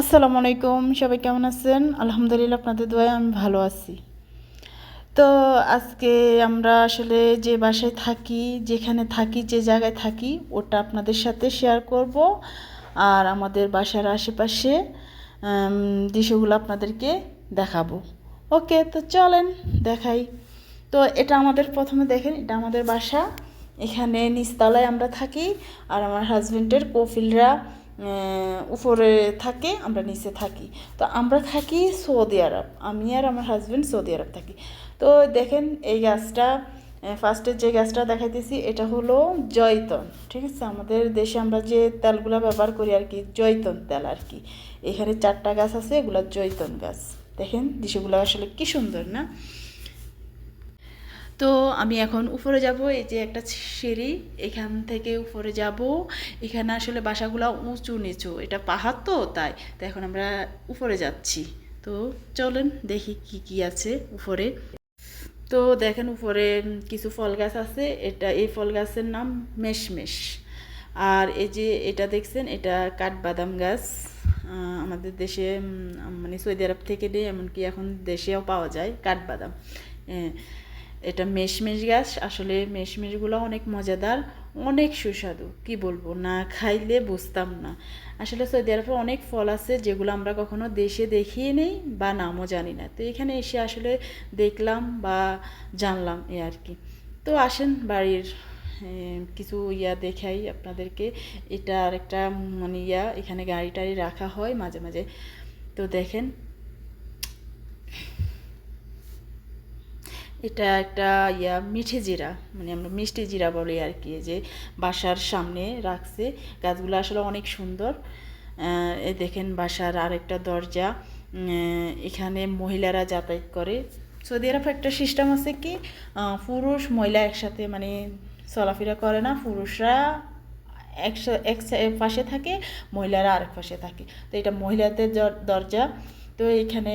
আসসালামু আলাইকুম, সবাই কেমন আছেন? আলহামদুলিল্লাহ আপনাদের দোয়ায় আমি ভালো আছি। তো আজকে আমরা আসলে যে বাসায় থাকি, যেখানে থাকি, যে জায়গায় থাকি, ওটা আপনাদের সাথে শেয়ার করব। আর আমাদের বাসার আশেপাশে দৃশ্যগুলো আপনাদেরকে দেখাবো। ওকে, তো চলেন দেখাই। তো এটা আমাদের প্রথমে দেখেন, এটা আমাদের বাসা। এখানে নিচতলায় আমরা থাকি, আর আমার হাজবেন্ডের কফিলরা উপরে থাকে, আমরা নিচে থাকি। তো আমরা থাকি সৌদি আরব। আমি আর আমার হাজব্যান্ড সৌদি আরব থাকি। তো দেখেন এই গাছটা ফার্স্টের যে গাছটা দেখাইতেছি, এটা হলো জয়তন, ঠিক আছে? আমাদের দেশে আমরা যে তেলগুলো ব্যবহার করি আর কি, জয়তন তেল আর কি। এখানে চারটা গাছ আছে, এগুলো জয়তন গাছ। দেখেন দৃশ্যগুলো আসলে কি সুন্দর না? তো আমি এখন উপরে যাব এই যে একটা সিঁড়ি এখান থেকে উপরে যাব। এখানে আসলে বাসাগুলো উঁচু নিচু এটা পাহাড় তো তাই। তো এখন আমরা উপরে যাচ্ছি। তো চলেন দেখি কি কি আছে উপরে। তো দেখেন উপরে কিছু ফল গাছ আছে এটা এই ফল গাছের নাম মেশমেশ। আর এই যে এটা দেখছেন এটা কাঠবাদাম গাছ। আমাদের দেশে মানে সৌদি আরব থেকে এমনকি এখন দেশেও পাওয়া যায় কাঠবাদাম। হ্যাঁ, এটা মেশমেশ গাছ, আসলে মেশমেশগুলো অনেক মজাদার, অনেক সুস্বাদু। কি বলব? না খাইলে বুঝতাম না। আসলে সৌদি আরবে অনেক ফল আছে যেগুলো আমরা কখনো দেশে দেখিয়ে নেই বা নামও জানি না। তো এখানে এসে আসলে দেখলাম বা জানলাম এ আর কি। তো আসেন বাড়ির কিছু ইয়া দেখাই আপনাদেরকে। এটা আর একটা মানে ইয়া, এখানে গাড়ি টাড়ি রাখা হয় মাঝে মাঝে। তো দেখেন এটা একটা, ইয়া, মিঠে জিরা মানে আমরা মিষ্টি জিরা বলি আর কি যে বাসার সামনে রাখছে। গাছগুলো আসলে অনেক সুন্দর। এ দেখেন বাসার আরেকটা দরজা। এখানে মহিলারা যাতায়াত করে। সৌদি আরব একটা সিস্টেম আছে কি পুরুষ মহিলা একসাথে মানে চলাফেরা করে না, পুরুষরা একশো এক পাশে থাকে, মহিলারা আরেক পাশে থাকে। তো এটা মহিলাদের দরজা। তো এখানে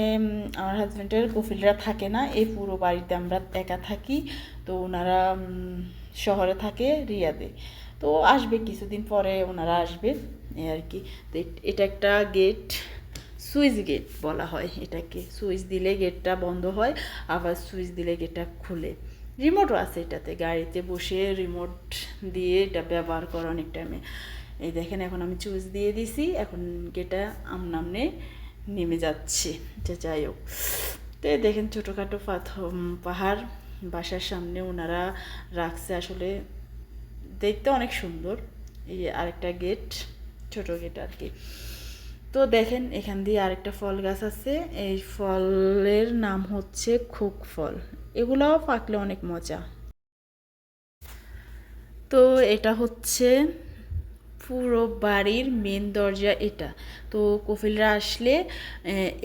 আমার হাজব্যান্ডের কফিলরা থাকে না, এই পুরো বাড়িতে আমরা একা থাকি। তো ওনারা শহরে থাকে রিয়াদে। তো আসবে কিছুদিন পরে ওনারা আসবে আর কি। এটা একটা গেট সুইচ গেট বলা হয় এটাকে। সুইচ দিলে গেটটা বন্ধ হয়, আবার সুইচ দিলে গেটটা খুলে। রিমোটও আছে এটাতে, গাড়িতে বসে রিমোট দিয়ে এটা ব্যবহার করে অনেক টাইমে এই দেখেন, এখন আমি সুইচ দিয়ে দিছি, এখন গেটটা আমনামনে নেমে যাচ্ছে, যে যাই হোক। তো দেখেন ছোটোখাটো পাথর পাহাড়, বাসার সামনে ওনারা রাখছে আসলে দেখতে অনেক সুন্দর। এই আরেকটা গেট, ছোট গেট আর কি। তো দেখেন এখান দিয়ে আরেকটা ফল গাছ আছে, এই ফলের নাম হচ্ছে খোক ফল। এগুলাও পাকলে অনেক মজা। তো এটা হচ্ছে পুরো বাড়ির মেন দরজা এটা। তো কফিলরা আসলে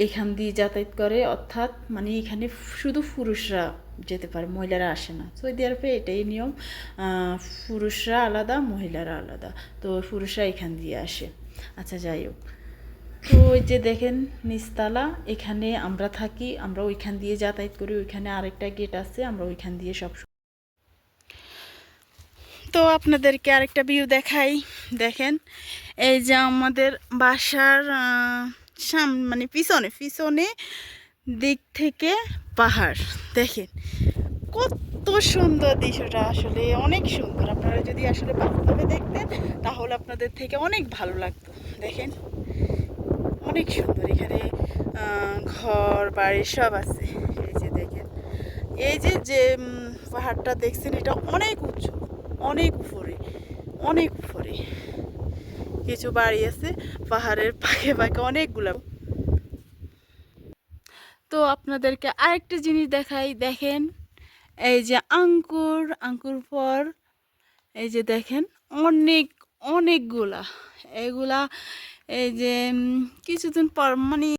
এখান দিয়ে যাতায়াত করে, অর্থাৎ মানে এখানে শুধু পুরুষরা যেতে পারে, মহিলারা আসে না। সৌদি আরবে এটাই নিয়ম পুরুষরা আলাদা, মহিলারা আলাদা। তো পুরুষরা এখান দিয়ে আসে। আচ্ছা যাই হোক। তো ওই যে দেখেন, নিচতলা, এখানে আমরা থাকি, আমরা ওইখান দিয়ে যাতায়াত করি, ওইখানে আরেকটা গেট আছে, আমরা ওইখান দিয়ে সব তো আপনাদেরকে আরেকটা ভিউ দেখাই। দেখেন, এই যে আমাদের বাসার সাম মানে পিছনে পিছনে দিক থেকে পাহাড়। দেখেন, কত সুন্দর দৃশ্যটা আসলে, অনেক সুন্দর। আপনারা যদি আসলে বাস্তবে দেখতেন, তাহলে আপনাদের থেকে অনেক ভালো লাগতো। দেখেন, অনেক সুন্দর। এখানে ঘর, বাড়ি সব আছে। এই যে দেখেন, এই যে যে পাহাড়টা দেখছেন, এটা অনেক উঁচু। অনেক উপরে অনেক উপরে। কিছু বাড়ি আছে, পাহাড়ের পাখে পাখে অনেকগুলো। তো আপনাদেরকে আরেকটা জিনিস দেখাই, দেখেন, এই যে আঙ্কুর আঙ্কুর পর, এই যে দেখেন, অনেক, অনেকগুলা। এগুলা, এই যে কিছুদিন পর মানে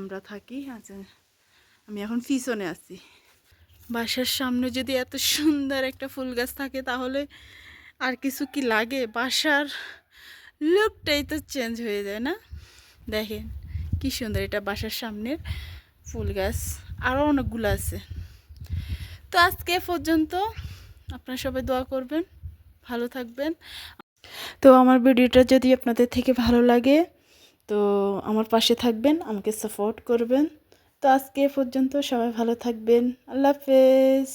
আমরা থাকি আচ্ছা আমি এখন পিছনে আছি। বাসার সামনে যদি এত সুন্দর একটা ফুল গাছ থাকে, তাহলে আর কিছু কি লাগে? বাসার লুকটাই তো চেঞ্জ হয়ে যায়, না? দেখেন, কি সুন্দর এটা বাসার সামনের ফুল গাছ। আরও অনেকগুলো আছে। তো আজকে পর্যন্ত আপনারা সবাই দোয়া করবেন, ভালো থাকবেন। তো আমার ভিডিওটা যদি আপনাদের থেকে ভালো লাগে তো আমার পাশে থাকবেন, আমাকে সাপোর্ট করবেন। তো আজকে পর্যন্ত সবাই ভালো থাকবেন। আল্লাহ হাফেজ।